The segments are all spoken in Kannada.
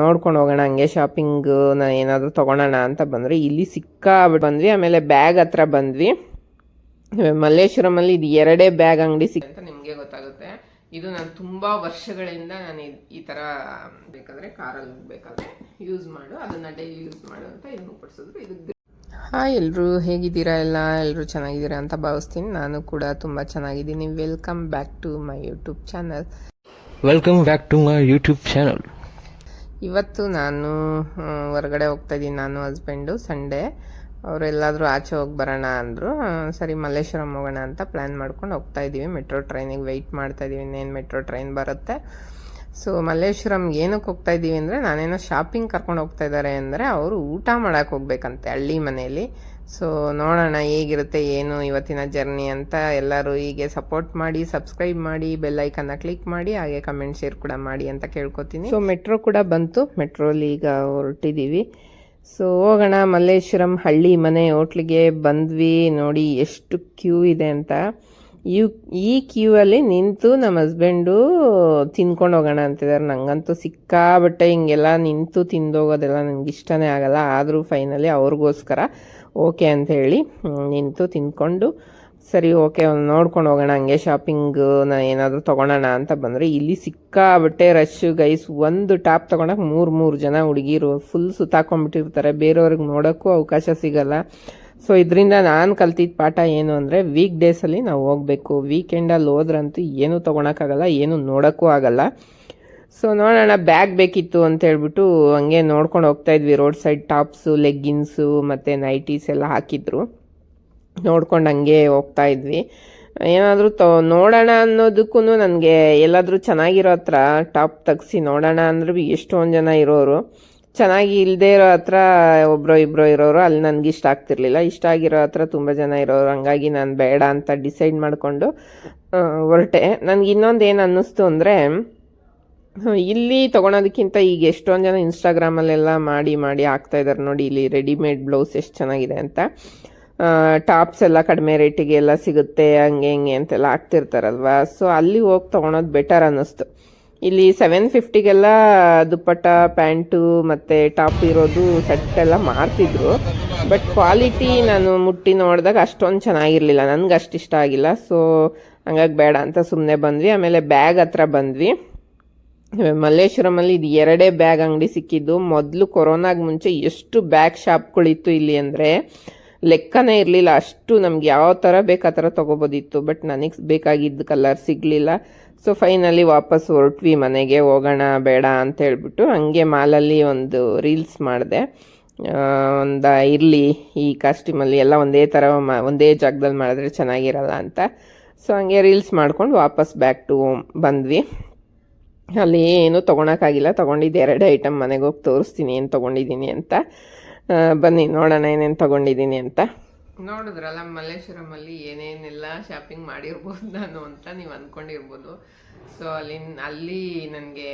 ನೋಡ್ಕೊಂಡು ಹೋಗೋಣ, ಹಂಗೆ ಶಾಪಿಂಗ್ ನಾನು ಏನಾದರೂ ತೊಗೊಳೋಣ ಅಂತ ಬಂದರೆ ಇಲ್ಲಿ ಸಿಕ್ಕಾಬಿಟ್ಟು ಬಂದ್ವಿ, ಆಮೇಲೆ ಬ್ಯಾಗ್ ಹತ್ರ ಬಂದ್ವಿ. ಮಲ್ಲೇಶ್ವರಮಲ್ಲಿ ಇದು ಎರಡೇ ಬ್ಯಾಗ್ ಅಂಗಡಿ ಸಿಕ್ ಅಂತ ನಿಮಗೆ ಗೊತ್ತಾಗುತ್ತೆ. ಇದು ನಾನು ತುಂಬ ವರ್ಷಗಳಿಂದ ನಾನು ಈ ಥರ ಬೇಕಾದರೆ ಕಾರಲ್ಲಿ ಹೋಗ್ಬೇಕಾದ್ರೆ ಯೂಸ್ ಮಾಡು, ಅದನ್ನು ಡೈಲಿ ಯೂಸ್ ಮಾಡು ಅಂತ ಇದನ್ನು ಕೊಡಿಸಿದ್ರು. ಇದು ಹಾಯ್ ಎಲ್ಲರೂ ಹೇಗಿದ್ದೀರಾ ಎಲ್ಲ? ಎಲ್ಲರೂ ಚೆನ್ನಾಗಿದ್ದೀರಾ ಅಂತ ಭಾವಿಸ್ತೀನಿ. ನಾನು ಕೂಡ ತುಂಬ ಚೆನ್ನಾಗಿದ್ದೀನಿ. Welcome back to my YouTube channel welcome back to my YouTube channel ಇವತ್ತು ನಾನು ಹೊರಗಡೆ ಹೋಗ್ತಾ ಇದ್ದೀನಿ ನಾನು ಹಸ್ಬೆಂಡು ಸಂಡೇ ಅವರೆಲ್ಲಾದರೂ ಆಚೆ ಹೋಗಿ ಬರೋಣ ಅಂದರು. ಸರಿ, ಮಲ್ಲೇಶ್ವರಂ ಹೋಗೋಣ ಅಂತ ಪ್ಲ್ಯಾನ್ ಮಾಡ್ಕೊಂಡು ಹೋಗ್ತಾ ಇದ್ದೀವಿ ಮೆಟ್ರೋ ಟ್ರೈನಿಗೆ ವೆಯ್ಟ್ ಮಾಡ್ತಾ ಇದ್ದೀವಿ ಇನ್ನೇನು ಮೆಟ್ರೋ ಟ್ರೈನ್ ಬರುತ್ತೆ. ಸೊ ಮಲ್ಲೇಶ್ವರಂಗೆ ಏನಕ್ಕೆ ಹೋಗ್ತಾ ಇದ್ದೀವಿ ಅಂದರೆ ನಾನೇನೋ ಶಾಪಿಂಗ್ ಕರ್ಕೊಂಡು ಹೋಗ್ತಾ ಇದ್ದಾರೆ ಅಂದರೆ ಅವರು ಊಟ ಮಾಡೋಕೆ ಹೋಗ್ಬೇಕಂತೆ ಹಳ್ಳಿ ಮನೆಯಲ್ಲಿ. ಸೊ ನೋಡೋಣ ಹೇಗಿರುತ್ತೆ, ಏನು ಇವತ್ತಿನ ಜರ್ನಿ ಅಂತ ಎಲ್ಲರೂ ಹೀಗೆ ಸಪೋರ್ಟ್ ಮಾಡಿ ಸಬ್ಸ್ಕ್ರೈಬ್ ಮಾಡಿ ಬೆಲ್ ಐಕನ್ನ ಕ್ಲಿಕ್ ಮಾಡಿ, ಹಾಗೆ ಕಮೆಂಟ್ ಶೇರ್ ಕೂಡ ಮಾಡಿ ಅಂತ ಕೇಳ್ಕೊತೀನಿ. ಸೊ ಮೆಟ್ರೋ ಕೂಡ ಬಂತು. ಮೆಟ್ರೋಲಿ ಈಗ ಹೊರಟಿದ್ದೀವಿ ಸೊ ಹೋಗೋಣ. ಮಲ್ಲೇಶ್ವರಂ ಹಳ್ಳಿ ಮನೆ ಹೋಟ್ಲಿಗೆ ಬಂದ್ವಿ. ನೋಡಿ ಎಷ್ಟು ಕ್ಯೂ ಇದೆ ಅಂತ. ಈ ಈ ಕ್ಯೂ ಅಲ್ಲಿ ನಿಂತು ನಮ್ಮ ಹಸ್ಬೆಂಡು ತಿನ್ಕೊಂಡು ಹೋಗೋಣ ಅಂತಿದ್ದಾರೆ ನಂಗಂತೂ ಸಿಕ್ಕಾಬಟ್ಟೆ ಹಿಂಗೆಲ್ಲ ನಿಂತು ತಿಂದೋಗೋದೆಲ್ಲ ನನಗೆ ಇಷ್ಟನೇ ಆಗಲ್ಲ. ಆದರೂ ಫೈನಲಿ ಅವ್ರಿಗೋಸ್ಕರ. ಓಕೆ ಅಂತ ಹೇಳಿ ನಿಂತು ತಿನ್ಕೊಂಡು ಸರಿ, ಓಕೆ ನೋಡ್ಕೊಂಡು ಹೋಗೋಣ, ಹಂಗೆ ಶಾಪಿಂಗ್ ಏನಾದರೂ ತೊಗೊಳೋಣ ಅಂತ ಬಂದರೆ, ಇಲ್ಲಿ ಸಿಕ್ಕಾಬಟ್ಟೆ ರಶ್ ಗೈಸ್ ಒಂದು ಟಾಪ್ ತೊಗೊಳಕ್ಕೆ ಮೂರು ಮೂರು ಜನ ಹುಡುಗಿರು ಫುಲ್ ಸುತ್ತಾಕೊಂಡ್ಬಿಟ್ಟಿರ್ತಾರೆ, ಬೇರೆಯವ್ರಿಗೆ ನೋಡೋಕ್ಕೂ ಅವಕಾಶ ಸಿಗಲ್ಲ. ಸೊ ಇದರಿಂದ ನಾನು ಕಲ್ತಿದ್ದ ಪಾಠ ಏನು ಅಂದರೆ ವೀಕ್ ಡೇಸಲ್ಲಿ ನಾವು ಹೋಗಬೇಕು ವೀಕೆಂಡಲ್ಲಿ ಹೋದ್ರಂತೂ ಏನೂ ತೊಗೊಳಕ್ಕಾಗಲ್ಲ, ಏನೂ ನೋಡೋಕ್ಕೂ ಆಗಲ್ಲ. ಸೊ ನೋಡೋಣ ಬ್ಯಾಗ್ ಬೇಕಿತ್ತು ಅಂತ ಹೇಳ್ಬಿಟ್ಟು ಹಂಗೆ ನೋಡ್ಕೊಂಡು ಹೋಗ್ತಾ ಇದ್ವಿ. ರೋಡ್ ಸೈಡ್ ಟಾಪ್ಸು ಲೆಗ್ಗಿನ್ಸು ಮತ್ತು ನೈಟೀಸ್ ಎಲ್ಲ ಹಾಕಿದ್ರು. ನೋಡ್ಕೊಂಡು ಹಂಗೆ ಹೋಗ್ತಾ ಇದ್ವಿ. ಏನಾದರೂ ತೊ, ನೋಡೋಣ ಅನ್ನೋದಕ್ಕೂ ನನಗೆ ಎಲ್ಲಾದರೂ ಚೆನ್ನಾಗಿರೋ ಹತ್ರ ಟಾಪ್ ತೆಗ್ಸಿ ನೋಡೋಣ ಅಂದ್ರೆ ಬಿ ಎಷ್ಟೊಂದು ಜನ ಇರೋರು. ಚೆನ್ನಾಗಿ ಇಲ್ಲದೇ ಇರೋ ಹತ್ರ ಒಬ್ಬರೋ ಇಬ್ಬರೋ ಇರೋರು, ಅಲ್ಲಿ ನನಗೆ ಇಷ್ಟ ಆಗ್ತಿರ್ಲಿಲ್ಲ. ಇಷ್ಟ ಆಗಿರೋ ಹತ್ರ ತುಂಬ ಜನ ಇರೋರು. ಹಂಗಾಗಿ ನಾನು ಬೇಡ ಅಂತ ಡಿಸೈಡ್ ಮಾಡಿಕೊಂಡು ಹೊರಟೆ. ನನಗೆ ಇನ್ನೊಂದು ಏನು ಅನ್ನಿಸ್ತು ಅಂದರೆ ಇಲ್ಲಿ ತಗೊಳೋದಕ್ಕಿಂತ ಈಗ ಎಷ್ಟೊಂದು ಜನ ಇನ್ಸ್ಟಾಗ್ರಾಮಲ್ಲೆಲ್ಲ ಮಾಡಿ ಮಾಡಿ ಹಾಕ್ತಾ ಇದ್ದಾರೆ ನೋಡಿ. ಇಲ್ಲಿ ರೆಡಿಮೇಡ್ ಬ್ಲೌಸ್ ಎಷ್ಟು ಚೆನ್ನಾಗಿದೆ ಅಂತ. ಟಾಪ್ಸ್ ಎಲ್ಲ ಕಡಿಮೆ ರೇಟಿಗೆ ಎಲ್ಲ ಸಿಗುತ್ತೆ, ಹಂಗೆ, ಹಿಂಗೆ ಅಂತೆಲ್ಲ ಹಾಕ್ತಿರ್ತಾರಲ್ವ? ಸೊ ಅಲ್ಲಿ ಹೋಗಿ ತೊಗೊಳೋದು ಬೆಟರ್ ಅನ್ನಿಸ್ತು. ಇಲ್ಲಿ ಸೆವೆನ್ ಫಿಫ್ಟಿಗೆಲ್ಲ ದುಪ್ಪಟ್ಟ ಪ್ಯಾಂಟು ಮತ್ತು ಟಾಪ್ ಇರೋದು ಸೆಟ್ ಎಲ್ಲ ಮಾರ್ತಿದ್ರು. ಬಟ್ ಕ್ವಾಲಿಟಿ ನಾನು ಮುಟ್ಟಿ ನೋಡಿದಾಗ ಅಷ್ಟೊಂದು ಚೆನ್ನಾಗಿರಲಿಲ್ಲ. ನನಗೆ ಅಷ್ಟು ಇಷ್ಟ ಆಗಿಲ್ಲ. ಸೊ ಹಂಗಾಗಿ ಬೇಡ ಅಂತ ಸುಮ್ಮನೆ ಬಂದ್ವಿ. ಆಮೇಲೆ ಬ್ಯಾಗ್ ಹತ್ರ ಬಂದ್ವಿ. ಮಲ್ಲೇಶ್ವರಮಲ್ಲಿ ಇದು ಎರಡೇ ಬ್ಯಾಗ್ ಅಂಗಡಿ ಸಿಕ್ಕಿದ್ದು. ಮೊದಲು ಕೊರೋನಾಗ ಮುಂಚೆ ಎಷ್ಟು ಬ್ಯಾಗ್ ಶಾಪ್ಗಳಿತ್ತು ಇಲ್ಲಿ ಅಂದರೆ ಲೆಕ್ಕನೇ ಇರಲಿಲ್ಲ. ಅಷ್ಟು ನಮ್ಗೆ ಯಾವ ಥರ ಬೇಕಾ ಥರ ತೊಗೋಬೋದಿತ್ತು. ಬಟ್ ನನಗೆ ಬೇಕಾಗಿದ್ದ ಕಲರ್ ಸಿಗಲಿಲ್ಲ. ಸೊ ಫೈನಲಿ ವಾಪಸ್ ಹೊರಟ್ವಿ ಮನೆಗೆ. ಹೋಗೋಣ, ಬೇಡ ಅಂತ ಹೇಳ್ಬಿಟ್ಟು ಹಂಗೆ ಮಾಲಲ್ಲಿ ಒಂದು ರೀಲ್ಸ್ ಮಾಡಿದೆ. ಒಂದು ಇರಲಿ ಈ ಕಾಸ್ಟ್ಯೂಮಲ್ಲಿ ಎಲ್ಲ ಒಂದೇ ಥರ ಒಂದೇ ಜಾಗದಲ್ಲಿ ಮಾಡಿದ್ರೆ ಚೆನ್ನಾಗಿರಲ್ಲ ಅಂತ. ಸೊ ಹಂಗೆ ರೀಲ್ಸ್ ಮಾಡ್ಕೊಂಡು ವಾಪಸ್ ಬ್ಯಾಕ್ ಟು ಬಂದ್ವಿ. ಅಲ್ಲಿ ಏನೂ ತೊಗೊಳಕ್ಕಾಗಿಲ್ಲ. ತೊಗೊಂಡಿದ್ದು ಎರಡು ಐಟಮ್ ಮನೆಗೆ ಹೋಗಿ ತೋರಿಸ್ತೀನಿ ಏನು ತೊಗೊಂಡಿದ್ದೀನಿ ಅಂತ. ಬನ್ನಿ ನೋಡೋಣ ಏನೇನು ತೊಗೊಂಡಿದ್ದೀನಿ ಅಂತ. ನೋಡಿದ್ರಲ್ಲ ಮಲ್ಲೇಶ್ವರಮಲ್ಲಿ ಏನೇನೆಲ್ಲ ಶಾಪಿಂಗ್ ಮಾಡಿರ್ಬೋದು ನಾನು ಅಂತ ನೀವು ಅಂದ್ಕೊಂಡಿರ್ಬೋದು ಸೊ ಅಲ್ಲಿ ಅಲ್ಲಿ ನನಗೆ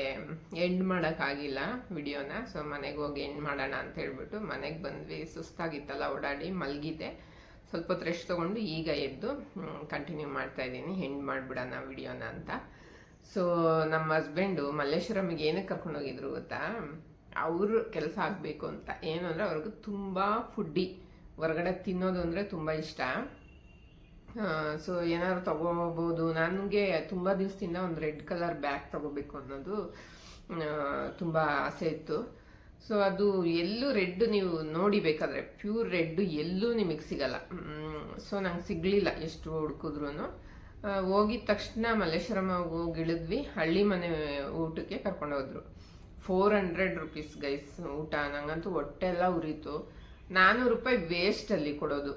ಎಂಡ್ ಮಾಡೋಕ್ಕಾಗಿಲ್ಲ ವಿಡಿಯೋನ. ಸೊ ಮನೆಗೆ ಹೋಗಿ ಎಂಡ್ ಮಾಡೋಣ ಅಂತ ಹೇಳ್ಬಿಟ್ಟು ಮನೆಗೆ ಬಂದ್ವಿ. ಸುಸ್ತಾಗಿತ್ತಲ್ಲ, ಓಡಾಡಿ ಮಲಗಿದೆ ಸ್ವಲ್ಪ ರೆಸ್ಟ್ ತೊಗೊಂಡು ಈಗ ಎದ್ದು ಕಂಟಿನ್ಯೂ ಮಾಡ್ತಾ ಇದ್ದೀನಿ. ಎಂಡ್ ಮಾಡಿಬಿಡೋಣ ವಿಡಿಯೋನ ಅಂತ. ಸೊ ನಮ್ಮ ಹಸ್ಬೆಂಡು ಮಲ್ಲೇಶ್ವರಮಿಗೆ ಏನಕ್ಕೆ ಕರ್ಕೊಂಡು ಹೋಗಿದ್ರು ಗೊತ್ತಾ? ಅವರು ಕೆಲಸ ಆಗಬೇಕು ಅಂತ. ಏನು ಅಂದರೆ ಅವ್ರಿಗೆ ತುಂಬ ಫುಡ್ಡಿ ಹೊರಗಡೆ ತಿನ್ನೋದು ಅಂದರೆ ತುಂಬ ಇಷ್ಟ. ಸೊ ಏನಾದ್ರು ತಗೋಬೋದು. ನನಗೆ ತುಂಬ ದಿವಸದಿಂದ ಒಂದು ರೆಡ್ ಕಲರ್ ಬ್ಯಾಗ್ ತಗೋಬೇಕು ಅನ್ನೋದು ತುಂಬ ಆಸೆ ಇತ್ತು. ಸೊ ಅದು ಎಲ್ಲೂ ರೆಡ್ ನೀವು ನೋಡಿ ಬೇಕಾದ್ರೆ ಪ್ಯೂರ್ ರೆಡ್ ಎಲ್ಲೂ ನಿಮಗೆ ಸಿಗಲ್ಲ. ಸೊ ನಂಗೆ ಸಿಗಲಿಲ್ಲ ಎಷ್ಟು ಹುಡುಕಿದ್ರು ಹೋಗಿದ ತಕ್ಷಣ ಮಲ್ಲೇಶ್ವರಂ ಹೋಗಿ ಇಳಿದ್ವಿ. ಹಳ್ಳಿ ಮನೆ ಊಟಕ್ಕೆ ಕರ್ಕೊಂಡು ಹೋದ್ರು. ಫೋರ್ ಹಂಡ್ರೆಡ್ ರುಪೀಸ್ ಗೈಸ್ ಊಟ. ನಂಗಂತೂ ಹೊಟ್ಟೆ ಎಲ್ಲ ಉರಿತು. ನಾನ್ನೂರು ರೂಪಾಯಿ ವೇಸ್ಟ್ ಅಲ್ಲಿ ಕೊಡೋದು.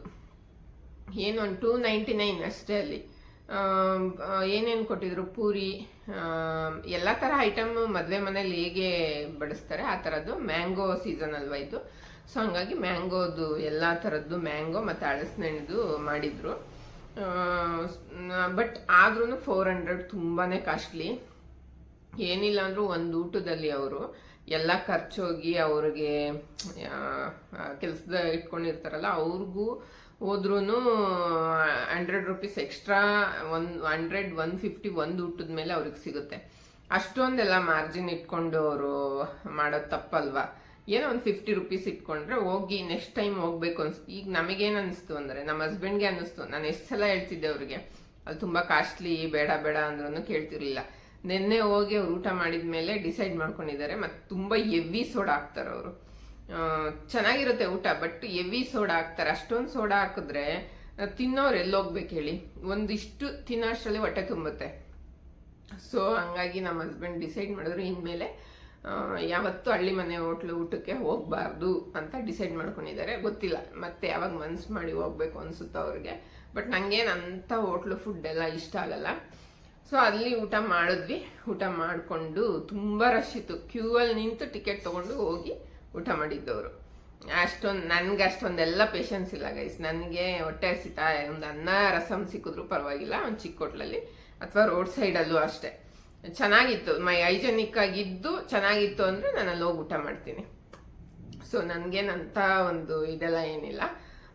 ಏನು ಒಂದು ಟೂ ನೈಂಟಿ ನೈನ್ ಅಷ್ಟೇ ಅಲ್ಲಿ. ಏನೇನು ಕೊಟ್ಟಿದ್ರು? ಪೂರಿ ಎಲ್ಲ ಥರ ಐಟಮ್ ಮದುವೆ ಮನೇಲಿ ಹೇಗೆ ಬಡಿಸ್ತಾರೆ ಆ ಥರದ್ದು ಮ್ಯಾಂಗೋ ಸೀಸನ್ ಅಲ್ವಾ ಇದು. ಸೊ ಹಂಗಾಗಿ ಮ್ಯಾಂಗೋದು ಎಲ್ಲ ಥರದ್ದು ಮ್ಯಾಂಗೋ ಮತ್ತು ಹಳಸಿನಣ್ಣದು ಮಾಡಿದ್ರು. ಬಟ್ ಆದ್ರೂ ಫೋರ್ ಹಂಡ್ರೆಡ್ ತುಂಬಾ ಕಾಸ್ಟ್ಲಿ ಏನಿಲ್ಲ ಅಂದರೂ ಒಂದು ಊಟದಲ್ಲಿ ಅವರು ಎಲ್ಲ ಖರ್ಚೋಗಿ ಅವ್ರಿಗೆ ಕೆಲಸದ ಇಟ್ಕೊಂಡಿರ್ತಾರಲ್ಲ ಅವ್ರಿಗೂ ಹೋದ್ರೂ hundred rupees extra one hundred one fifty ಒಂದು ಊಟದ ಮೇಲೆ ಅವ್ರಿಗೆ ಸಿಗುತ್ತೆ. ಅಷ್ಟೊಂದೆಲ್ಲ ಮಾರ್ಜಿನ್ ಇಟ್ಕೊಂಡು ಅವರು ಮಾಡೋದು ತಪ್ಪಲ್ವಾ? ಏನೋ ಒಂದು ಫಿಫ್ಟಿ ರುಪೀಸ್ ಇಟ್ಕೊಂಡ್ರೆ ಹೋಗಿ ನೆಕ್ಸ್ಟ್ ಟೈಮ್ ಹೋಗ್ಬೇಕು ಅನ್ಸ್, ಈಗ ನಮಗೇನು ಅನಿಸ್ತು ಅಂದರೆ ನಮ್ಮ ಹಸ್ಬೆಂಡ್ಗೆ ಅನ್ನಿಸ್ತು ನಾನು ಎಷ್ಟು ಸಲ ಹೇಳ್ತಿದ್ದೆ ಅವ್ರಿಗೆ ಅಲ್ಲಿ ತುಂಬ ಕಾಸ್ಟ್ಲಿ ಬೇಡ ಬೇಡ ಅಂದ್ರೂ ಕೇಳ್ತಿರ್ಲಿಲ್ಲ. ನಿನ್ನೆ ಹೋಗಿ ಅವ್ರು ಊಟ ಮಾಡಿದ ಮೇಲೆ ಡಿಸೈಡ್ ಮಾಡ್ಕೊಂಡಿದ್ದಾರೆ, ಮತ್ತು ತುಂಬ ಎವಿ ಸೋಡಾ ಹಾಕ್ತಾರೆ ಅವರು. ಚೆನ್ನಾಗಿರುತ್ತೆ ಊಟ ಬಟ್ ಎವಿ ಸೋಡಾ ಹಾಕ್ತಾರೆ. ಅಷ್ಟೊಂದು ಸೋಡಾ ಹಾಕಿದ್ರೆ ತಿನ್ನೋರು ಎಲ್ಲೋಗ್ಬೇಕು ಹೇಳಿ. ಒಂದಿಷ್ಟು ತಿನ್ನೋಷ್ಟರಲ್ಲಿ ಹೊಟ್ಟೆ ತುಂಬುತ್ತೆ. ಸೊ ಹಂಗಾಗಿ ನಮ್ಮ ಹಸ್ಬೆಂಡ್ ಡಿಸೈಡ್ ಮಾಡಿದ್ರು, ಇನ್ಮೇಲೆ ಯಾವತ್ತೂ ಹಳ್ಳಿ ಮನೆ ಹೋಟ್ಲು ಊಟಕ್ಕೆ ಹೋಗಬಾರ್ದು ಅಂತ ಡಿಸೈಡ್ ಮಾಡ್ಕೊಂಡಿದ್ದಾರೆ. ಗೊತ್ತಿಲ್ಲ, ಮತ್ತೆ ಯಾವಾಗ ಮನ್ಸು ಮಾಡಿ ಹೋಗ್ಬೇಕು ಅನ್ಸುತ್ತೋ ಅವ್ರಿಗೆ. ಬಟ್ ನನಗೇನು ಅಂಥ ಹೋಟ್ಲು ಫುಡ್ ಎಲ್ಲ ಇಷ್ಟ ಆಗಲ್ಲ. ಸೊ ಅಲ್ಲಿ ಊಟ ಮಾಡಿದ್ವಿ. ಊಟ ಮಾಡಿಕೊಂಡು ತುಂಬ ರಶ್ ಇತ್ತು. ಕ್ಯೂ ಅಲ್ಲಿ ನಿಂತು ಟಿಕೆಟ್ ತೊಗೊಂಡು ಹೋಗಿ ಊಟ ಮಾಡಿದ್ದವರು. ಅಷ್ಟೊಂದು, ನನಗೆ ಅಷ್ಟೊಂದೆಲ್ಲ ಪೇಷನ್ಸ್ ಇಲ್ಲ ಗೈಸ್ ನನಗೆ ಹೊಟ್ಟೆ ಹಸಿತಾ, ಒಂದು ಅನ್ನ, ರಸಂ ಸಿಕ್ಕಿದ್ರು ಪರವಾಗಿಲ್ಲ, ಒಂದು ಚಿಕ್ಕ ಹೋಟ್ಲಲ್ಲಿ ಅಥವಾ ರೋಡ್ ಸೈಡಲ್ಲೂ ಅಷ್ಟೇ. ಚೆನ್ನಾಗಿತ್ತು. ಮೈ ಹೈಜೆನಿಕ್ ಆಗಿದ್ದು ಚೆನ್ನಾಗಿತ್ತು ಅಂದರೆ ನಾನು ಅಲ್ಲಿ ಹೋಗಿ ಊಟ ಮಾಡ್ತೀನಿ. ಸೊ ನನಗೇನಂಥ ಒಂದು ಇದೆಲ್ಲ ಏನಿಲ್ಲ.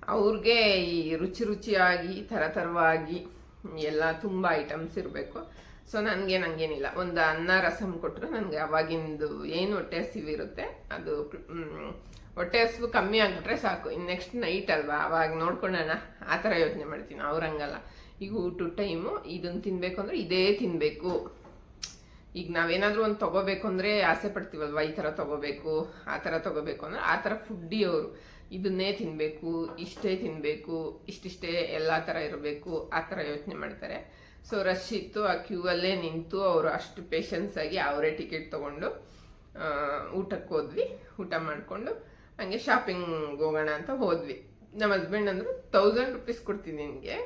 ಅವ್ರಿಗೆ ಈ ರುಚಿ ರುಚಿಯಾಗಿ ಥರ ಥರವಾಗಿ ಎಲ್ಲ ತುಂಬ ಐಟಮ್ಸ್ ಇರಬೇಕು. ಸೊ ನನಗೆ ನನಗೇನಿಲ್ಲ ಒಂದು ಅನ್ನ ರಸಮ್ ಕೊಟ್ಟರು ನನಗೆ ಅವಾಗಿಂದು ಏನು ಹೊಟ್ಟೆ ಹಸಿವಿರುತ್ತೆ ಅದು ಹೊಟ್ಟೆ ಹಸಿವು ಕಮ್ಮಿ ಆಗಿಬಿಟ್ರೆ ಸಾಕು. ಇನ್ನು ನೆಕ್ಸ್ಟ್ ನೈಟ್ ಅಲ್ವಾ? ಅವಾಗ ನೋಡ್ಕೊಳ್ಳೋಣ. ಆ ಥರ ಯೋಚನೆ ಮಾಡ್ತೀನಿ. ಅವ್ರಂಗಲ್ಲ. ಈಗ ಊಟದ ಟೈಮು ಇದನ್ನು ತಿನ್ನಬೇಕು ಅಂದರೆ ಇದೇ ತಿನ್ನಬೇಕು ಈಗ ನಾವೇನಾದ್ರೂ ಒಂದು ತಗೋಬೇಕು ಅಂದ್ರೆ ಆಸೆ ಪಡ್ತೀವಲ್ವ ಈ ತರ ತಗೋಬೇಕು, ಆ ತರ ತಗೋಬೇಕು ಅಂದ್ರೆ ಆ ತರ ಫುಡ್ಡಿ ಅವರು. ಇದನ್ನೇ ತಿನ್ಬೇಕು, ಇಷ್ಟೇ ತಿನ್ಬೇಕು, ಇಷ್ಟಿಷ್ಟೇ ಎಲ್ಲಾ ತರ ಇರಬೇಕು, ಆ ತರ ಯೋಚನೆ ಮಾಡ್ತಾರೆ. ಸೊ ರಶ್ ಇತ್ತು, ಆ ಕ್ಯೂ ಅಲ್ಲೇ ನಿಂತು ಅವರು ಅಷ್ಟು ಪೇಷನ್ಸ್ ಆಗಿ ಅವರೇ ಟಿಕೆಟ್ ತಗೊಂಡು ಊಟಕ್ಕೆ ಹೋದ್ವಿ. ಊಟ ಮಾಡಿಕೊಂಡು ಹಂಗೆ ಶಾಪಿಂಗ್ ಹೋಗೋಣ ಅಂತ ಹೋದ್ವಿ. ನಮ್ಮ ಹಸ್ಬೆಂಡ್ ಅಂದ್ರು ತೌಸಂಡ್ ರುಪೀಸ್ ಕೊಡ್ತೀನಿ ನಿನಗೆ.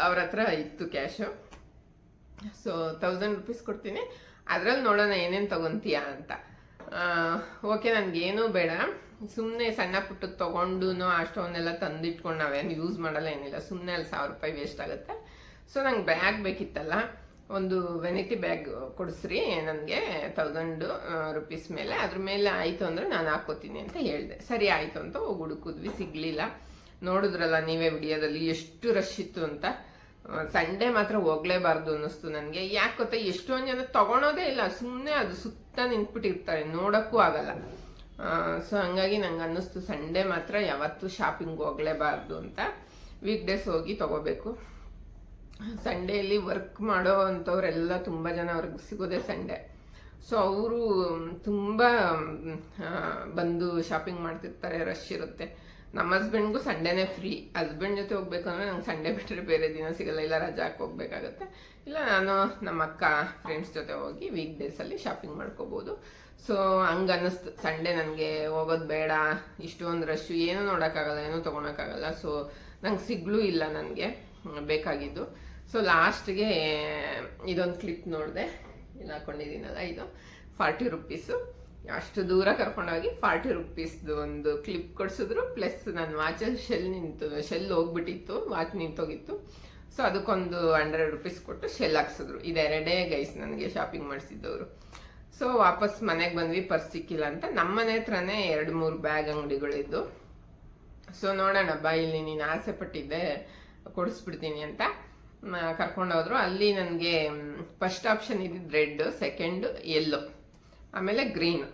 ಅವ್ರ ಹತ್ರ ಇತ್ತು ಕ್ಯಾಶು ಸೊ ತೌಸಂಡ್ ರುಪೀಸ್ ಕೊಡ್ತೀನಿ. ಅದ್ರಲ್ಲಿ ನೋಡೋಣ ಏನೇನು ತಗೊಂತೀಯಾ ಅಂತ. ಓಕೆ ನನಗೇನು ಬೇಡ. ಸುಮ್ಮನೆ ಸಣ್ಣ ಪುಟ್ಟ ತೊಗೊಂಡು ಅಷ್ಟೊಂದೆಲ್ಲ ತಂದಿಟ್ಕೊಂಡು ನಾವೇನು ಯೂಸ್ ಮಾಡಲ್ಲ, ಏನಿಲ್ಲ. ಸುಮ್ಮನೆ ಅಲ್ಲಿ ಸಾವಿರ ರೂಪಾಯಿ ವೇಸ್ಟ್ ಆಗುತ್ತೆ. ಸೊ ನಂಗೆ ಬ್ಯಾಗ್ ಬೇಕಿತ್ತಲ್ಲ. ಒಂದು ವೆನಿಟಿ ಬ್ಯಾಗ್ ಕೊಡಿಸ್ರಿ. ನನಗೆ ತೌಸಂಡ್ ರುಪೀಸ್ ಮೇಲೆ. ಅದ್ರ ಮೇಲೆ ಆಯಿತು ಅಂದರೆ ನಾನು ಹಾಕ್ಕೋತೀನಿ ಅಂತ ಹೇಳಿದೆ. ಸರಿ, ಆಯಿತು ಅಂತ ಹೋಗಿ ಹುಡುಕಿದ್ವಿ. ಸಿಗಲಿಲ್ಲ. ನೋಡಿದ್ರಲ್ಲ ನೀವೇ ವಿಡಿಯೋದಲ್ಲಿ ಎಷ್ಟು ರಶ್ ಇತ್ತು ಅಂತ. ಸಂಡೇ ಮಾತ್ರ ಹೋಗ್ಲೇಬಾರ್ದು ಅನ್ನಿಸ್ತು ನನಗೆ. ಯಾಕೆ ಗೊತ್ತಾ, ಎಷ್ಟೊಂದು ಜನ ತಗೊಳೋದೇ ಇಲ್ಲ. ಸುಮ್ಮನೆ ಅದು ಸುತ್ತ ನಿಂತ್ಬಿಟ್ಟಿರ್ತಾರೆ. ನೋಡೋಕ್ಕೂ ಆಗಲ್ಲ. ಸೊ ಹಂಗಾಗಿ ನಂಗೆ ಅನ್ನಿಸ್ತು ಸಂಡೇ ಮಾತ್ರ ಯಾವತ್ತೂ ಶಾಪಿಂಗ್ ಹೋಗ್ಲೇಬಾರ್ದು ಅಂತ. ವೀಕ್ ಡೇಸ್ ಹೋಗಿ ತಗೋಬೇಕು. ಸಂಡೇಲಿ ವರ್ಕ್ ಮಾಡೋ ಅಂಥವರೆಲ್ಲ ತುಂಬ ಜನ ಅವ್ರಿಗೆ ಸಿಗೋದೇ ಸಂಡೇ ಸೊ ಅವರು ತುಂಬ ಬಂದು ಶಾಪಿಂಗ್ ಮಾಡ್ತಿರ್ತಾರೆ ರಶ್ ಇರುತ್ತೆ. ನಮ್ಮ ಹಸ್ಬೆಂಡ್ಗೂ ಸಂಡೇನೇ ಫ್ರೀ ಹಸ್ಬೆಂಡ್ ಜೊತೆ ಹೋಗ್ಬೇಕು ಅಂದರೆ ನಂಗೆ ಸಂಡೇ ಬಿಟ್ಟರೆ ಬೇರೆ ದಿನ ಸಿಗಲ್ಲ. ಇಲ್ಲ ರಜಾ ಹಾಕಿ ಹೋಗ್ಬೇಕಾಗತ್ತೆ ಇಲ್ಲ ನಾನು ನಮ್ಮ ಅಕ್ಕ ಫ್ರೆಂಡ್ಸ್ ಜೊತೆ ಹೋಗಿ ವೀಕ್ ಡೇಸಲ್ಲಿ ಶಾಪಿಂಗ್ ಮಾಡ್ಕೋಬೋದು. ಸೊ ಹಂಗೆ ಅನ್ನಿಸ್ತು ಸಂಡೇ ನನಗೆ ಹೋಗೋದು ಬೇಡ. ಇಷ್ಟೊಂದು ರಶ್ಶು ಏನೂ ನೋಡೋಕ್ಕಾಗಲ್ಲ, ಏನೂ ತೊಗೊಳಕ್ಕಾಗಲ್ಲ. ಸೊ ನಂಗೆ ಸಿಗ್ಲೂ ಇಲ್ಲ ನನಗೆ. ಬೇಕಾಗಿದ್ದು. ಸೊ ಲಾಸ್ಟ್ಗೆ ಇದೊಂದು ಕ್ಲಿಪ್ ನೋಡಿದೆ. ಇಲ್ಲ ಹಾಕೊಂಡಿದ್ದೀನಲ್ಲ ಇದು. ಫಾರ್ಟಿ ರುಪೀಸು ಅಷ್ಟು ದೂರ ಕರ್ಕೊಂಡೋಗಿ ಫಾರ್ಟಿ ರುಪೀಸ್ದು ಒಂದು ಕ್ಲಿಪ್ ಕೊಡಿಸಿದ್ರು, ಪ್ಲಸ್ ನನ್ನ ವಾಚಲ್ಲಿ ಶೆಲ್ ನಿಂತು, ಶೆಲ್ ಹೋಗ್ಬಿಟ್ಟಿತ್ತು, ವಾಚ್ ನಿಂತೋಗಿತ್ತು. ಸೊ ಅದಕ್ಕೊಂದು ಹಂಡ್ರೆಡ್ ರುಪೀಸ್ ಕೊಟ್ಟು ಶೆಲ್ ಹಾಕ್ಸಿದ್ರು. ಇದೆರಡೇ ಗೈಸ್ ನನಗೆ ಶಾಪಿಂಗ್ ಮಾಡಿಸಿದ್ದವರು. ಸೊ ವಾಪಸ್ ಮನೆಗೆ ಬಂದ್ವಿ ಪರ್ಸ್ ಸಿಕ್ಕಿಲ್ಲ ಅಂತ. ನಮ್ಮ ಮನೆ ಹತ್ರನೇ ಎರಡು ಮೂರು ಬ್ಯಾಗ್ ಅಂಗಡಿಗಳಿದ್ದು. ಸೊ ನೋಡೋಣ, ಬಾ, ಇಲ್ಲಿ ನೀನು ಆಸೆ ಪಟ್ಟಿದ್ದೆ, ಕೊಡಿಸ್ಬಿಡ್ತೀನಿ ಅಂತ ಕರ್ಕೊಂಡೋದ್ರು. ಅಲ್ಲಿ ನನಗೆ ಫಸ್ಟ್ ಆಪ್ಷನ್ ಇದ್ದಿದ್ದು ರೆಡ್ ಸೆಕೆಂಡ್ ಯೆಲ್ಲೋ ಆಮೇಲೆ ಗ್ರೀನ್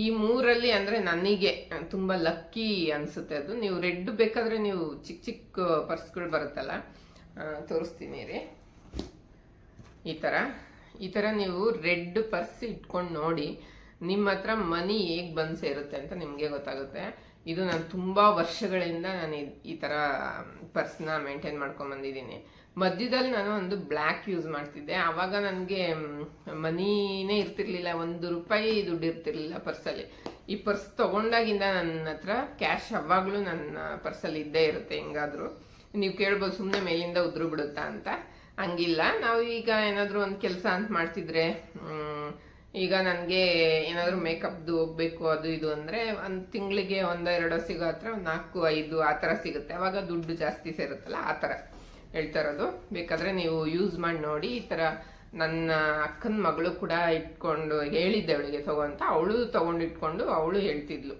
ಈ ಮೂರಲ್ಲಿ ಅಂದರೆ ನನಗೆ ತುಂಬ ಲಕ್ಕಿ ಅನಿಸುತ್ತೆ ಅದು. ನೀವು ರೆಡ್ ಬೇಕಾದರೆ ನೀವು ಚಿಕ್ಕ ಚಿಕ್ಕ ಪರ್ಸ್ಗಳು ಬರುತ್ತಲ್ಲ ತೋರಿಸ್ತೀನಿ ರೀ ಈ ಥರ ಈ ಥರ ನೀವು ರೆಡ್ ಪರ್ಸ್ ಇಟ್ಕೊಂಡು ನೋಡಿ ನಿಮ್ಮ ಹತ್ರ ಮನಿ ಹೇಗೆ ಬಂದು ಸೇರುತ್ತೆ ಅಂತ ನಿಮಗೆ ಗೊತ್ತಾಗುತ್ತೆ. ಇದು ನಾನು ತುಂಬ ವರ್ಷಗಳಿಂದ ನಾನು ಈ ಥರ ಪರ್ಸ್ನ ಮೇಂಟೈನ್ ಮಾಡ್ಕೊಂಡು ಬಂದಿದ್ದೀನಿ. ಮಧ್ಯದಲ್ಲಿ ನಾನು ಒಂದು ಬ್ಲ್ಯಾಕ್ ಯೂಸ್ ಮಾಡ್ತಿದ್ದೆ. ಆವಾಗ ನನಗೆ ಮನಿನೇ ಇರ್ತಿರ್ಲಿಲ್ಲ, ಒಂದು ರೂಪಾಯಿ ದುಡ್ಡು ಇರ್ತಿರ್ಲಿಲ್ಲ ಪರ್ಸಲ್ಲಿ. ಈ ಪರ್ಸ್ ತಗೊಂಡಾಗಿಂದ ನನ್ನ ಹತ್ರ ಕ್ಯಾಶ್ ಯಾವಾಗಲೂ ನನ್ನ ಪರ್ಸಲ್ಲಿ ಇದ್ದೇ ಇರುತ್ತೆ ಹೆಂಗಾದರೂ. ನೀವು ಕೇಳ್ಬೋದು ಸುಮ್ಮನೆ ಮೇಲಿಂದ ಉದ್ರು ಬಿಡುತ್ತಾ ಅಂತ. ಹಂಗಿಲ್ಲ. ನಾವು ಈಗ ಏನಾದರೂ ಒಂದು ಕೆಲಸ ಅಂತ ಮಾಡ್ತಿದ್ರೆ ಈಗ ನನಗೆ ಏನಾದರೂ ಮೇಕಪ್ದು ಹೋಗ್ಬೇಕು, ಅದು ಇದು ಅಂದರೆ ಒಂದು ತಿಂಗಳಿಗೆ ಒಂದು ಎರಡೋ ಸಿಗೋ ಹತ್ರ ಒಂದು ನಾಲ್ಕು, ಐದು ಆ ಥರ ಸಿಗುತ್ತೆ. ಅವಾಗ ದುಡ್ಡು ಜಾಸ್ತಿ ಸೇರುತ್ತಲ್ಲ, ಆ ಥರ. ಹೇಳ್ತಾ ಇರೋದು. ಬೇಕಾದರೆ ನೀವು ಯೂಸ್ ಮಾಡಿ ನೋಡಿ, ಈ ಥರ ನನ್ನ ಅಕ್ಕನ ಮಗಳು ಕೂಡ ಇಟ್ಕೊಂಡು ಹೇಳಿದ್ದೆ ಅವಳಿಗೆ, ತಗೋ ಅಂತ. ಅವಳು ತಗೊಂಡಿಟ್ಕೊಂಡು ಅವಳು ಹೇಳ್ತಿದ್ಲು.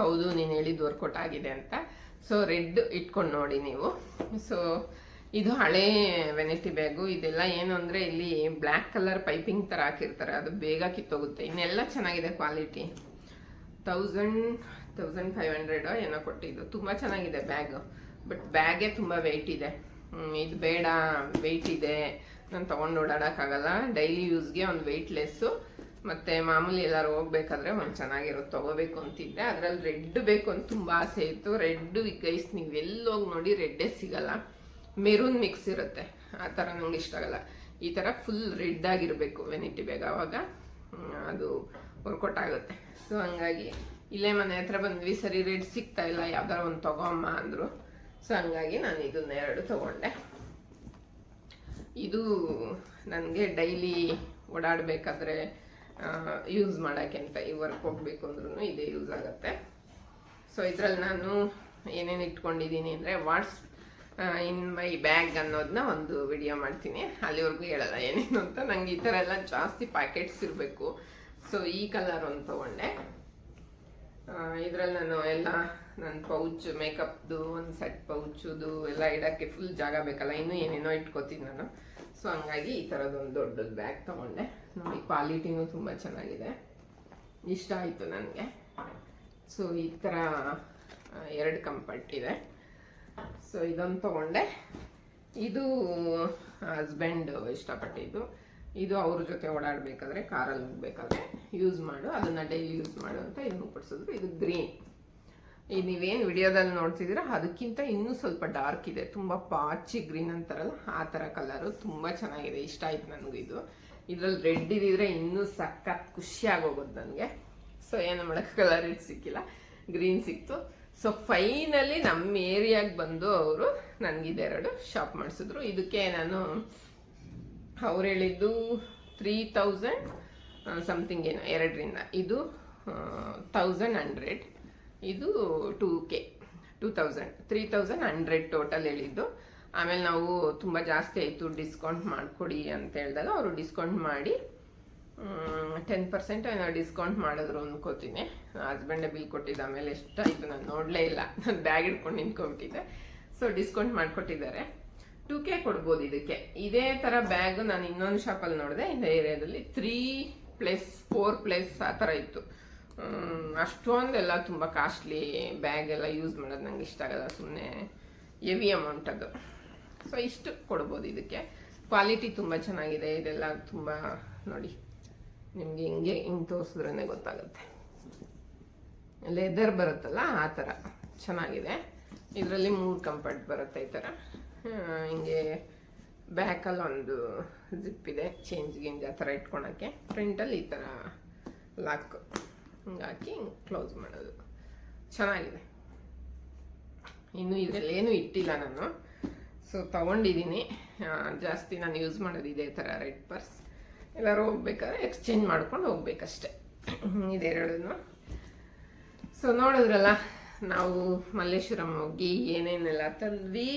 ಹೌದು, ನೀನು ಹೇಳಿದ್ದು ವರ್ಕೌಟ್ ಆಗಿದೆ ಅಂತ. ಸೊ ರೆಡ್ ಇಟ್ಕೊಂಡು ನೋಡಿ ನೀವು. ಸೊ ಇದು ಹಳೆ ವೆನಿಟಿ ಬ್ಯಾಗು ಇದೆಲ್ಲ ಏನು ಅಂದರೆ ಇಲ್ಲಿ ಬ್ಲ್ಯಾಕ್ ಕಲರ್ ಪೈಪಿಂಗ್ ಥರ ಹಾಕಿರ್ತಾರೆ. ಅದು ಬೇಗ ಕಿತ್ತೋಗುತ್ತೆ. ಇನ್ನೆಲ್ಲ ಚೆನ್ನಾಗಿದೆ quality thousand thousand five hundred ಏನೋ ಕೊಟ್ಟಿದ್ದು. ತುಂಬ ಚೆನ್ನಾಗಿದೆ ಬ್ಯಾಗ್ ಬಟ್ ಬ್ಯಾಗೇ ತುಂಬ ವೆಯ್ಟ್ ಇದೆ. ಇದು ಬೇಡ ವೆಯ್ಟ್ ಇದೆ. ನಾನು ತೊಗೊಂಡು ಓಡಾಡೋಕ್ಕಾಗಲ್ಲ. ಡೈಲಿ ಯೂಸ್ಗೆ ಒಂದು ವೆಯ್ಟ್ಲೆಸ್ಸು ಮತ್ತು ಮಾಮೂಲಿ ಎಲ್ಲರೂ ಹೋಗ್ಬೇಕಾದ್ರೆ ಒಂದು ಚೆನ್ನಾಗಿರೋದು ತೊಗೋಬೇಕು ಅಂತಿದ್ದೆ. ಅದರಲ್ಲಿ ರೆಡ್ ಬೇಕು ಅಂತ ತುಂಬ ಆಸೆ ಇತ್ತು. ರೆಡ್ ಗೈಸ್ ನೀವು ಎಲ್ಲೋಗಿ ನೋಡಿ ರೆಡ್ಡೇ ಸಿಗಲ್ಲ. ಮೆರೂನ್ ಮಿಕ್ಸ್ ಇರುತ್ತೆ. ಆ ಥರ ನಂಗೆ ಇಷ್ಟ ಆಗಲ್ಲ. ಈ ಥರ ಫುಲ್ ರೆಡ್ ಆಗಿರಬೇಕು ವೆನಿಟಿ ಬೇಗ ಹ್ಮ್, ಅದು ವರ್ಕೌಟ್ ಆಗುತ್ತೆ ಸೊ ಹಂಗಾಗಿ ಇಲ್ಲೇ ಮನೆ ಹತ್ರ ಬಂದ್ವಿ. ಸರಿ ರೆಡ್ ಸಿಗ್ತಾ ಇಲ್ಲ. ಯಾವ್ದಾರ ಒಂದು ತಗೋಮ್ಮ ಅಂದರು. ಸೊ ಹಂಗಾಗಿ ನಾನು ಇದನ್ನ ಎರಡು ತಗೊಂಡೆ. ಇದು ನನಗೆ ಡೈಲಿ ಓಡಾಡಬೇಕಾದ್ರೆ ಯೂಸ್ ಮಾಡೋಕ್ಕೆ ಅಂತ ಈ ವರ್ಕ್ ಹೋಗಬೇಕು ಅಂದ್ರೂ ಇದೇ ಯೂಸ್ ಆಗುತ್ತೆ. ಸೊ ಇದರಲ್ಲಿ ನಾನು ಏನೇನು ಇಟ್ಕೊಂಡಿದ್ದೀನಿ ಅಂದರೆ ವಾಟ್ಸ್ ಇನ್ ಮೈ ಬ್ಯಾಗ್ ಅನ್ನೋದನ್ನ ಒಂದು ವಿಡಿಯೋ ಮಾಡ್ತೀನಿ. ಅಲ್ಲಿವರೆಗೂ ಹೇಳಲ್ಲ ಏನೇನು ಅಂತ. ನಂಗೆ ಈ ಥರ ಎಲ್ಲ ಜಾಸ್ತಿ ಪ್ಯಾಕೆಟ್ಸ್ ಇರಬೇಕು. ಸೊ ಈ ಕಲರ್ ಒಂದು ತೊಗೊಂಡೆ. ಇದರಲ್ಲಿ ನಾನು ಎಲ್ಲ ನನ್ನ ಪೌಚ್, ಮೇಕಪ್ದು, ಒಂದು ಸೆಟ್ ಪೌಚುದು ಎಲ್ಲ ಇಡೋಕ್ಕೆ ಫುಲ್ ಜಾಗ ಬೇಕಲ್ಲ, ಇನ್ನೂ ಏನೇನೋ ಇಟ್ಕೋತೀನಿ ನಾನು. ಸೊ ಹಂಗಾಗಿ ಈ ಥರದೊಂದು ದೊಡ್ಡದು ಬ್ಯಾಗ್ ತೊಗೊಂಡೆ. ನೋಡಿ ಕ್ವಾಲಿಟಿನೂ ತುಂಬ ಚೆನ್ನಾಗಿದೆ. ಇಷ್ಟ ಆಯಿತು ನನಗೆ. ಸೊ ಈ ಥರ ಎರಡು ಕಂಫರ್ಟ್ ಇದೆ. ಸೊ ಇದೊಂದು ತೊಗೊಂಡೆ. ಇದು ಹಸ್ಬೆಂಡ್ ಇಷ್ಟಪಟ್ಟಿದ್ದು. ಇದು ಅವ್ರ ಜೊತೆ ಓಡಾಡಬೇಕಾದ್ರೆ ಕಾರಲ್ಲಿ ಹೋಗ್ಬೇಕಾದ್ರೆ ಯೂಸ್ ಮಾಡು. ಅದನ್ನು ಡೈಲಿ ಯೂಸ್ ಮಾಡು ಅಂತ ಇದನ್ನು ಕೊಡಿಸಿದ್ರು ಇದು ಗ್ರೀನ್ ಈ ನೀವೇನು ವಿಡಿಯೋದಲ್ಲಿ ನೋಡ್ತಿದ್ದೀರಾ, ಅದಕ್ಕಿಂತ ಇನ್ನೂ ಸ್ವಲ್ಪ ಡಾರ್ಕ್ ಇದೆ. ತುಂಬ ಪಾಚಿ ಗ್ರೀನ್ ಅಂತಾರಲ್ಲ, ಆ ಥರ ಕಲರು ತುಂಬ ಚೆನ್ನಾಗಿದೆ, ಇಷ್ಟ ಆಯ್ತು ನನಗೂ ಇದು. ಇದರಲ್ಲಿ ರೆಡ್ ಇದ್ದಿದ್ರೆ ಇನ್ನೂ ಸಖತ್ ಖುಷಿ ಆಗೋಗೋದು ನನಗೆ. ಸೊ ಏನು ಮಾಡೋಕೆ ಕಲರ್ ಸಿಕ್ಕಿಲ್ಲ ಗ್ರೀನ್ ಸಿಕ್ತು. ಸೊ ಫೈನಲಿ ನಮ್ಮ ಏರಿಯಾಗೆ ಬಂದು ಅವರು ನನಗಿದೆರಡು ಶಾಪ್ ಮಾಡಿಸಿದ್ರು. ಇದಕ್ಕೆ ನಾನು, ಅವ್ರು ಹೇಳಿದ್ದು ತ್ರೀ ತೌಸಂಡ್ ಸಮಥಿಂಗ್ ಏನೋ, ಎರಡರಿಂದ. ಇದು ತೌಸಂಡ್ ಹಂಡ್ರೆಡ್ ಇದು two K two thousand three thousand hundred total ಹೇಳಿದ್ದು. ಆಮೇಲೆ ನಾವು ತುಂಬ ಜಾಸ್ತಿ ಆಯಿತು ಡಿಸ್ಕೌಂಟ್ ಮಾಡಿಕೊಡಿ ಅಂತ ಹೇಳಿದಾಗ ಅವರು ಡಿಸ್ಕೌಂಟ್ ಮಾಡಿ ಟೆನ್ ಪರ್ಸೆಂಟ್ ಏನೋ ಡಿಸ್ಕೌಂಟ್ ಮಾಡಿದ್ರು ಅಂದ್ಕೋತೀನಿ ಹಸ್ಬೆಂಡೇ ಬಿಲ್ ಕೊಟ್ಟಿದ್ದ, ಆಮೇಲೆ ಎಷ್ಟಾಯಿತು ನಾನು ನೋಡಲೇ ಇಲ್ಲ. ನಾನು ಬ್ಯಾಗ್ ಹಿಡ್ಕೊಂಡು ನಿಂತ್ಕೊಬಿಟ್ಟಿದ್ದೆ. ಸೊ ಡಿಸ್ಕೌಂಟ್ ಮಾಡಿಕೊಟ್ಟಿದ್ದಾರೆ. ಟೂ ಕೆ ಕೊಡ್ಬೋದು ಇದಕ್ಕೆ. ಇದೇ ಥರ ಬ್ಯಾಗ್ ನಾನು ಇನ್ನೊಂದು ಶಾಪಲ್ಲಿ ನೋಡಿದೆ, ಇಂದ ಏರಿಯಾದಲ್ಲಿ ತ್ರೀ ಪ್ಲಸ್ ಫೋರ್ ಪ್ಲಸ್ ಆ ಥರ ಇತ್ತು. ಅಷ್ಟೊಂದೆಲ್ಲ ತುಂಬ ಕಾಸ್ಟ್ಲಿ ಬ್ಯಾಗ್ ಎಲ್ಲ ಯೂಸ್ ಮಾಡೋದು ನಂಗೆ ಇಷ್ಟ ಆಗಲ್ಲ ಸುಮ್ಮನೆ ಎವಿ ಅಮೌಂಟ್ ಅದು. ಸೊ ಇಷ್ಟು ಕೊಡ್ಬೋದು ಇದಕ್ಕೆ. ಕ್ವಾಲಿಟಿ ತುಂಬ ಚೆನ್ನಾಗಿದೆ, ಇದೆಲ್ಲ ತುಂಬ ನೋಡಿ, ನಿಮಗೆ ಹಿಂಗೆ ಹಿಂಗೆ ತೋರಿಸಿದ್ರೇ ಗೊತ್ತಾಗುತ್ತೆ. ಲೆದರ್ ಬರುತ್ತಲ್ಲ, ಆ ಥರ. ಚೆನ್ನಾಗಿದೆ. ಇದರಲ್ಲಿ ಮೂರು ಕಂಫರ್ಟ್ ಬರುತ್ತೆ ಈ ಥರ. ಹಿಂಗೆ ಬ್ಯಾಕಲ್ಲಿ ಒಂದು ಜಿಪ್ ಇದೆ ಚೇಂಜ್ ಗಿಂಜ್ ಆ ಥರ ಇಟ್ಕೊಳಕ್ಕೆ. ಫ್ರಂಟಲ್ಲಿ ಈ ಥರ ಲಾಕ್ ಹಿಂಗೆ ಕ್ಲೋಸ್ ಮಾಡೋದು. ಚೆನ್ನಾಗಿದೆ. ಇನ್ನೂ ಇದರಲ್ಲಿ ಏನೂ ಇಟ್ಟಿಲ್ಲ ನಾನು. ಸೊ ತೊಗೊಂಡಿದ್ದೀನಿ. ಜಾಸ್ತಿ ನಾನು ಯೂಸ್ ಮಾಡೋದು ಇದೇ ಥರ ರೆಡ್ ಪರ್ಸ್ ಎಲ್ಲರೂ ಹೋಗ್ಬೇಕಾದ್ರೆ ಎಕ್ಸ್ಚೇಂಜ್ ಮಾಡ್ಕೊಂಡು ಹೋಗ್ಬೇಕಷ್ಟೆ. ಇದೆರಡೂ ಸೊ ನೋಡಿದ್ರಲ್ಲ, ನಾವು ಮಲ್ಲೇಶ್ವರಂ ಹೋಗಿ ಏನೇನೆಲ್ಲ ತಂದ್ವಿ,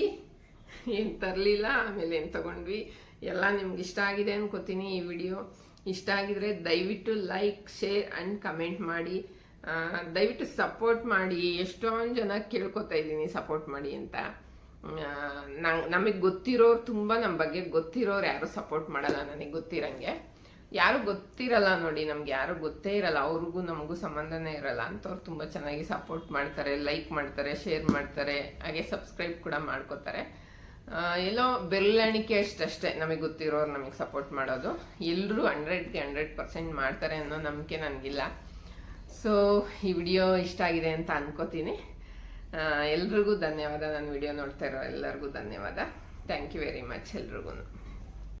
ಏನು ತರಲಿಲ್ಲ, ಆಮೇಲೆ ಏನು ತಗೊಂಡ್ವಿ, ಎಲ್ಲ ನಿಮ್ಗೆ ಇಷ್ಟ ಆಗಿದೆ ಅನ್ಕೋತೀನಿ ಈ ವಿಡಿಯೋ ಇಷ್ಟ ಆಗಿದ್ರೆ ದಯವಿಟ್ಟು ಲೈಕ್ ಶೇರ್ ಆ್ಯಂಡ್ ಕಮೆಂಟ್ ಮಾಡಿ. ದಯವಿಟ್ಟು ಸಪೋರ್ಟ್ ಮಾಡಿ. ಎಷ್ಟೊಂದು ಜನ ಕೇಳ್ಕೊತಾ ಇದ್ದೀನಿ ಸಪೋರ್ಟ್ ಮಾಡಿ ಅಂತ. ನಮಗೆ ಗೊತ್ತಿರೋರು ತುಂಬ ನಮ್ಮ ಬಗ್ಗೆ ಗೊತ್ತಿರೋರು ಯಾರು ಸಪೋರ್ಟ್ ಮಾಡಲ್ಲ ನನಗೆ ಗೊತ್ತಿರಂಗೆ. ಯಾರು ಗೊತ್ತಿರಲ್ಲ ನೋಡಿ, ನಮ್ಗೆ ಯಾರು ಗೊತ್ತೇ ಇರಲ್ಲ. ಅವ್ರಿಗೂ ನಮಗೂ ಸಂಬಂಧನೇ ಇರಲ್ಲ. ಅಂಥವ್ರು ತುಂಬ ಚೆನ್ನಾಗಿ ಸಪೋರ್ಟ್ ಮಾಡ್ತಾರೆ ಲೈಕ್ ಮಾಡ್ತಾರೆ ಶೇರ್ ಮಾಡ್ತಾರೆ. ಹಾಗೆ ಸಬ್ಸ್ಕ್ರೈಬ್ ಕೂಡ ಮಾಡ್ಕೋತಾರೆ. ಎಲ್ಲೋ ಬೆರಳೆಣಿಕೆ ಅಷ್ಟಷ್ಟೇ ನಮಗೆ ಗೊತ್ತಿರೋರು ನಮಗೆ ಸಪೋರ್ಟ್ ಮಾಡೋದು. ಎಲ್ಲರೂ ಹಂಡ್ರೆಡ್ಗೆ ಹಂಡ್ರೆಡ್ ಪರ್ಸೆಂಟ್ ಮಾಡ್ತಾರೆ ಅನ್ನೋ ನಂಬಿಕೆ ನನಗಿಲ್ಲ. ಸೊ ಈ ವಿಡಿಯೋ ಇಷ್ಟ ಆಗಿದೆ ಅಂತ ಅನ್ಕೋತೀನಿ. ಎಲ್ರಿಗೂ ಧನ್ಯವಾದ. ನಾನು ವಿಡಿಯೋ ನೋಡ್ತಾ ಇರೋ ಎಲ್ಲರಿಗೂ ಧನ್ಯವಾದ. ಥ್ಯಾಂಕ್ ಯು ವೆರಿ ಮಚ್ ಎಲ್ರಿಗೂ